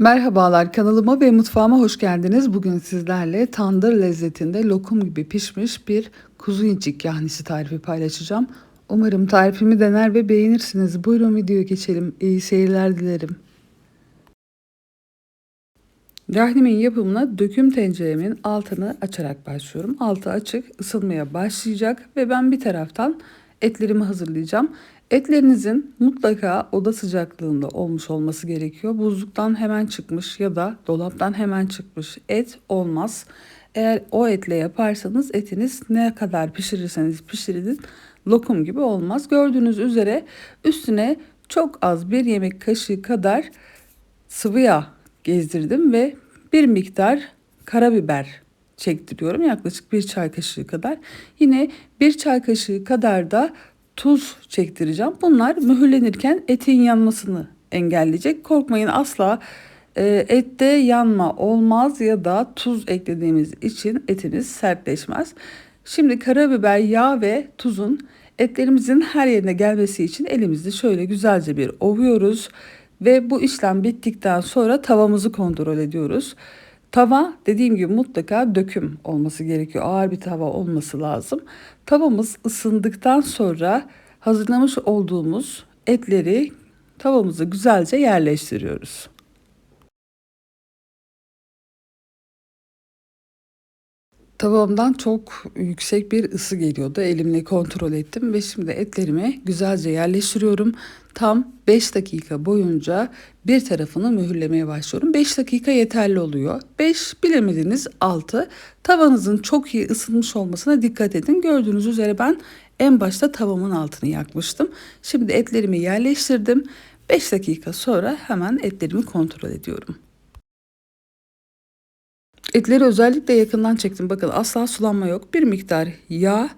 Merhabalar kanalıma ve mutfağıma hoş geldiniz. Bugün sizlerle tandır lezzetinde lokum gibi pişmiş bir kuzu incik yahnisi tarifi paylaşacağım. Umarım tarifimi dener ve beğenirsiniz. Buyurun videoya geçelim. İyi seyirler dilerim. Yahnimin yapımına döküm tenceremin altını açarak başlıyorum. Altı açık ısınmaya başlayacak ve ben bir taraftan etlerimi hazırlayacağım. Etlerinizin mutlaka oda sıcaklığında olmuş olması gerekiyor. Buzluktan hemen çıkmış ya da dolaptan hemen çıkmış et olmaz. Eğer o etle yaparsanız etiniz ne kadar pişirirseniz pişirin lokum gibi olmaz. Gördüğünüz üzere üstüne çok az bir yemek kaşığı kadar sıvı yağ gezdirdim ve bir miktar karabiber çektiriyorum. Yaklaşık bir çay kaşığı kadar. Yine bir çay kaşığı kadar da tuz çektireceğim. Bunlar mühürlenirken etin yanmasını engelleyecek. Korkmayın asla e, ette yanma olmaz ya da tuz eklediğimiz için etiniz sertleşmez. Şimdi karabiber, yağ ve tuzun etlerimizin her yerine gelmesi için elimizi şöyle güzelce bir ovuyoruz. Ve bu işlem bittikten sonra tavamızı kontrol ediyoruz. Tava dediğim gibi mutlaka döküm olması gerekiyor. Ağır bir tava olması lazım. Tavamız ısındıktan sonra hazırlamış olduğumuz etleri tavamıza güzelce yerleştiriyoruz. Tavamdan çok yüksek bir ısı geliyordu. Elimle kontrol ettim ve şimdi etlerimi güzelce yerleştiriyorum. Tam 5 dakika boyunca bir tarafını mühürlemeye başlıyorum. 5 dakika yeterli oluyor. 5 bilemediniz 6. Tavanızın çok iyi ısınmış olmasına dikkat edin. Gördüğünüz üzere ben en başta tavamın altını yakmıştım. Şimdi etlerimi yerleştirdim. 5 dakika sonra hemen etlerimi kontrol ediyorum. Etleri özellikle yakından çektim. Bakın asla sulanma yok. Bir miktar yağ,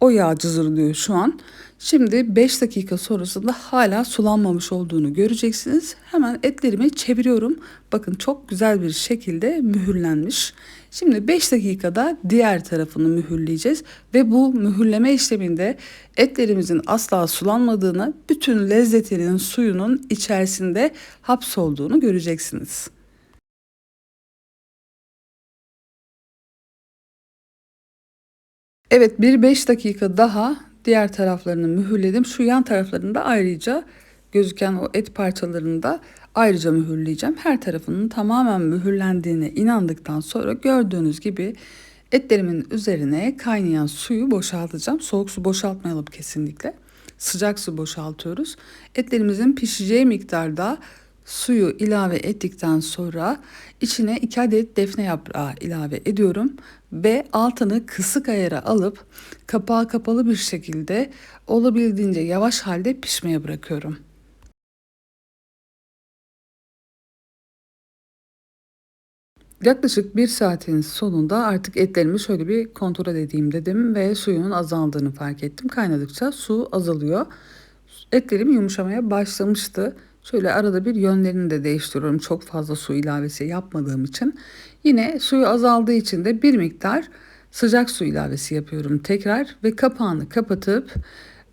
o yağ cızırlıyor şu an. Şimdi 5 dakika sonrasında hala sulanmamış olduğunu göreceksiniz. Hemen etlerimi çeviriyorum. Bakın çok güzel bir şekilde mühürlenmiş. Şimdi 5 dakikada diğer tarafını mühürleyeceğiz ve bu mühürleme işleminde etlerimizin asla sulanmadığını, bütün lezzetinin suyunun içerisinde hapsolduğunu göreceksiniz. Evet bir 5 dakika daha diğer taraflarını mühürledim. Şu yan taraflarını da ayrıca gözüken o et parçalarını da ayrıca mühürleyeceğim. Her tarafının tamamen mühürlendiğine inandıktan sonra gördüğünüz gibi etlerimin üzerine kaynayan suyu boşaltacağım. Soğuk su boşaltmayalım kesinlikle. Sıcak su boşaltıyoruz. Etlerimizin pişeceği miktarda suyu ilave ettikten sonra içine 2 adet defne yaprağı ilave ediyorum ve altını kısık ayara alıp kapağı kapalı bir şekilde olabildiğince yavaş halde pişmeye bırakıyorum. Yaklaşık bir saatin sonunda artık etlerimi şöyle bir kontrol edeyim dedim ve suyunun azaldığını fark ettim. Kaynadıkça su azalıyor. Etlerim yumuşamaya başlamıştı. Şöyle arada bir yönlerini de değiştiriyorum. Çok fazla su ilavesi yapmadığım için. Yine suyu azaldığı için de bir miktar sıcak su ilavesi yapıyorum tekrar ve kapağını kapatıp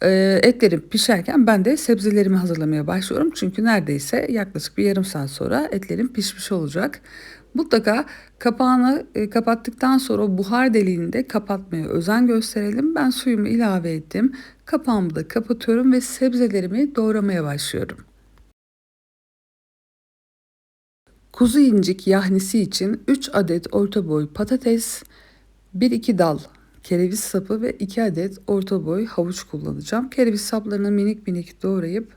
e, etlerim pişerken ben de sebzelerimi hazırlamaya başlıyorum. Çünkü neredeyse yaklaşık bir yarım saat sonra etlerim pişmiş olacak. Mutlaka kapağını e, kapattıktan sonra buhar deliğini de kapatmaya özen gösterelim. Ben suyumu ilave ettim. Kapağımı da kapatıyorum ve sebzelerimi doğramaya başlıyorum. Kuzu incik yahnisi için 3 adet orta boy patates, 1-2 dal kereviz sapı ve 2 adet orta boy havuç kullanacağım. Kereviz saplarını minik minik doğrayıp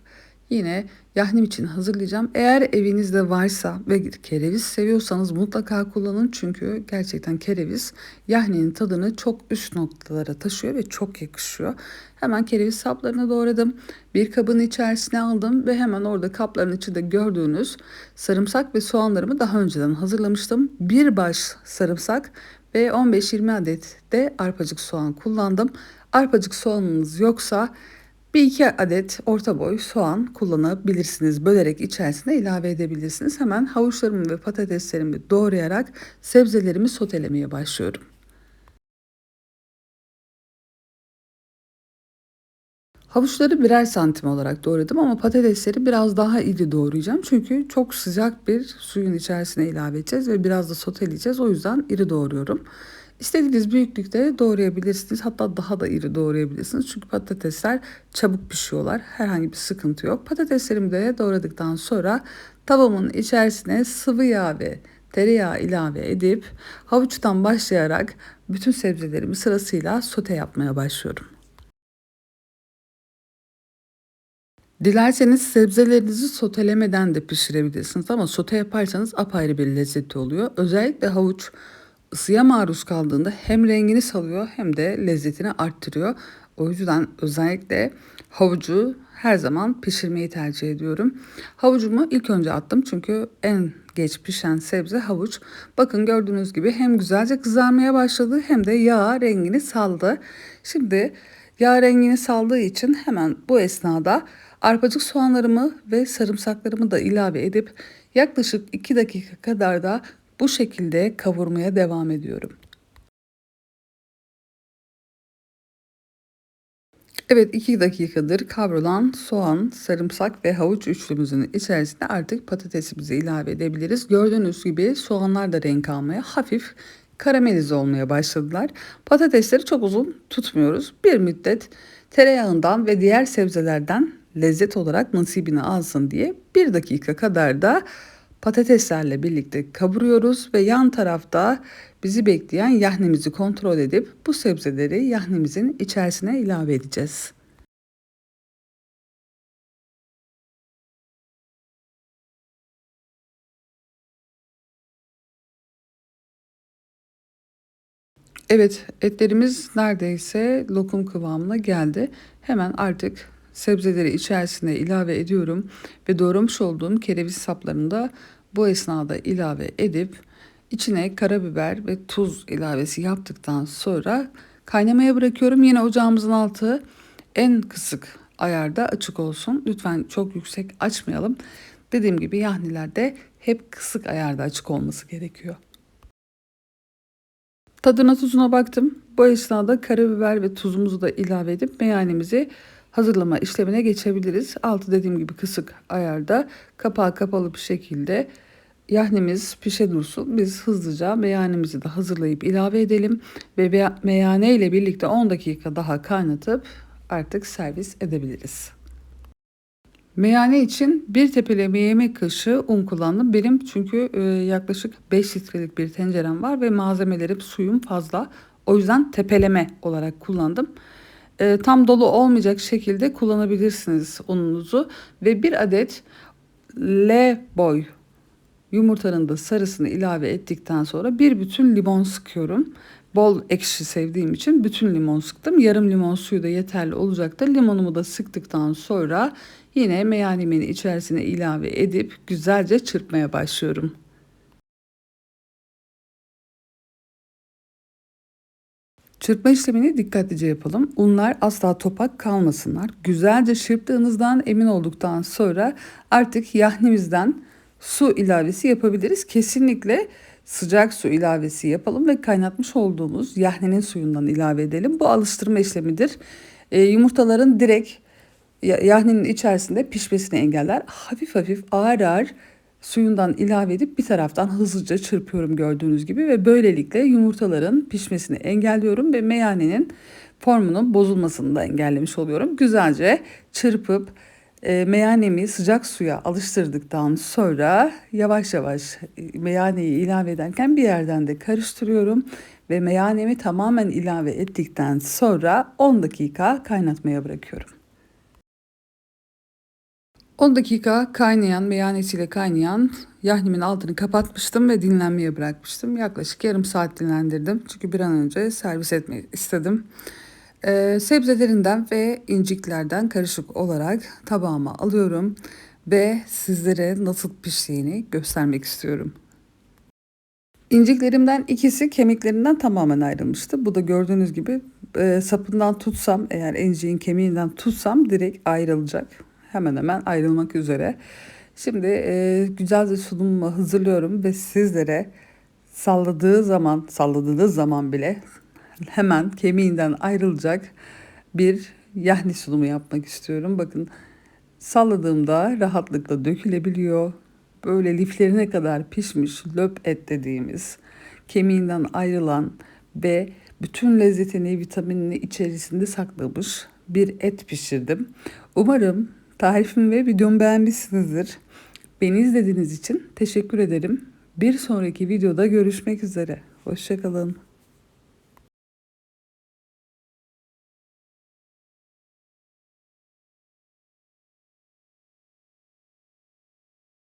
yine yahnim için hazırlayacağım. Eğer evinizde varsa ve kereviz seviyorsanız mutlaka kullanın. Çünkü gerçekten kereviz yahninin tadını çok üst noktalara taşıyor ve çok yakışıyor. Hemen kereviz saplarını doğradım. Bir kabın içerisine aldım ve hemen orada kapların içinde gördüğünüz sarımsak ve soğanlarımı daha önceden hazırlamıştım. Bir baş sarımsak ve 15-20 adet de arpacık soğan kullandım. Arpacık soğanınız yoksa bir iki adet orta boy soğan kullanabilirsiniz. Bölerek içerisine ilave edebilirsiniz. Hemen havuçlarımı ve patateslerimi doğrayarak sebzelerimi sotelemeye başlıyorum. Havuçları birer santim olarak doğradım ama patatesleri biraz daha iri doğrayacağım. Çünkü çok sıcak bir suyun içerisine ilave edeceğiz ve biraz da soteleyeceğiz. O yüzden iri doğruyorum. İstediğiniz büyüklükte doğrayabilirsiniz. Hatta daha da iri doğrayabilirsiniz. Çünkü patatesler çabuk pişiyorlar. Herhangi bir sıkıntı yok. Patateslerimi de doğradıktan sonra tavamın içerisine sıvı yağ ve tereyağı ilave edip havuçtan başlayarak bütün sebzelerimi sırasıyla sote yapmaya başlıyorum. Dilerseniz sebzelerinizi sotelemeden de pişirebilirsiniz ama sote yaparsanız apayrı bir lezzeti oluyor. Özellikle havuç ısıya maruz kaldığında hem rengini salıyor hem de lezzetini arttırıyor. O yüzden özellikle havucu her zaman pişirmeyi tercih ediyorum. Havucumu ilk önce attım çünkü en geç pişen sebze havuç. Bakın gördüğünüz gibi hem güzelce kızarmaya başladı hem de yağ rengini saldı. Şimdi yağ rengini saldığı için hemen bu esnada arpacık soğanlarımı ve sarımsaklarımı da ilave edip yaklaşık 2 dakika kadar da bu şekilde kavurmaya devam ediyorum. Evet 2 dakikadır kavrulan soğan, sarımsak ve havuç üçlümüzün içerisine artık patatesimizi ilave edebiliriz. Gördüğünüz gibi soğanlar da renk almaya hafif karamelize olmaya başladılar. Patatesleri çok uzun tutmuyoruz. Bir müddet tereyağından ve diğer sebzelerden lezzet olarak nasibini alsın diye bir dakika kadar da patateslerle birlikte kavuruyoruz ve yan tarafta bizi bekleyen yahnemizi kontrol edip bu sebzeleri yahnemizin içerisine ilave edeceğiz. Evet, etlerimiz neredeyse lokum kıvamına geldi. Hemen artık sebzeleri içerisine ilave ediyorum ve doğramış olduğum kereviz saplarını da bu esnada ilave edip içine karabiber ve tuz ilavesi yaptıktan sonra kaynamaya bırakıyorum. Yine ocağımızın altı en kısık ayarda açık olsun. Lütfen çok yüksek açmayalım. Dediğim gibi yahnilerde hep kısık ayarda açık olması gerekiyor. Tadına tuzuna baktım. Bu esnada karabiber ve tuzumuzu da ilave edip meyanemizi hazırlama işlemine geçebiliriz. Altı dediğim gibi kısık ayarda kapağı kapalı bir şekilde yahnimiz pişe dursun. Biz hızlıca meyanemizi de hazırlayıp ilave edelim ve meyane ile birlikte 10 dakika daha kaynatıp artık servis edebiliriz. Meyane için bir tepeleme yemek kaşığı un kullandım. Benim çünkü e, yaklaşık 5 litrelik bir tencerem var ve malzemelerim suyum fazla. O yüzden tepeleme olarak kullandım. E, tam dolu olmayacak şekilde kullanabilirsiniz ununuzu. Ve bir adet L boy yumurtanın da sarısını ilave ettikten sonra bir bütün limon sıkıyorum. Bol ekşi sevdiğim için bütün limon sıktım. Yarım limon suyu da yeterli olacaktır. Limonumu da sıktıktan sonra yine meyanemin içerisine ilave edip güzelce çırpmaya başlıyorum. Çırpma işlemini dikkatlice yapalım. Unlar asla topak kalmasınlar. Güzelce çırptığınızdan emin olduktan sonra artık yahnimizden su ilavesi yapabiliriz. Kesinlikle sıcak su ilavesi yapalım ve kaynatmış olduğumuz yahninin suyundan ilave edelim. Bu alıştırma işlemidir. E, yumurtaların direkt yahninin içerisinde pişmesini engeller. Hafif hafif ağır ağır suyundan ilave edip bir taraftan hızlıca çırpıyorum gördüğünüz gibi ve böylelikle yumurtaların pişmesini engelliyorum ve meyanenin formunun bozulmasını da engellemiş oluyorum. Güzelce çırpıp meyanemi sıcak suya alıştırdıktan sonra yavaş yavaş e, meyaneyi ilave ederken bir yerden de karıştırıyorum ve meyanemi tamamen ilave ettikten sonra 10 dakika kaynatmaya bırakıyorum. 10 dakika kaynayan, meyanesiyle kaynayan yahnimin altını kapatmıştım ve dinlenmeye bırakmıştım. Yaklaşık yarım saat dinlendirdim. Çünkü bir an önce servis etmeyi istedim. Ee, sebzelerinden ve inciklerden karışık olarak tabağıma alıyorum ve sizlere nasıl piştiğini göstermek istiyorum. İnciklerimden ikisi kemiklerinden tamamen ayrılmıştı. Bu da gördüğünüz gibi e, sapından tutsam eğer inciğin kemiğinden tutsam direkt ayrılacak. Hemen hemen ayrılmak üzere. Şimdi e, güzelce sunumumu hazırlıyorum ve sizlere salladığı zaman, salladığınız zaman bile hemen kemiğinden ayrılacak bir yahni sunumu yapmak istiyorum. Bakın salladığımda rahatlıkla dökülebiliyor. Böyle liflerine kadar pişmiş löp et dediğimiz kemiğinden ayrılan ve bütün lezzetini, vitaminini içerisinde saklamış bir et pişirdim. Umarım tarifimi ve videomu beğenmişsinizdir. Beni izlediğiniz için teşekkür ederim. Bir sonraki videoda görüşmek üzere. Hoşçakalın.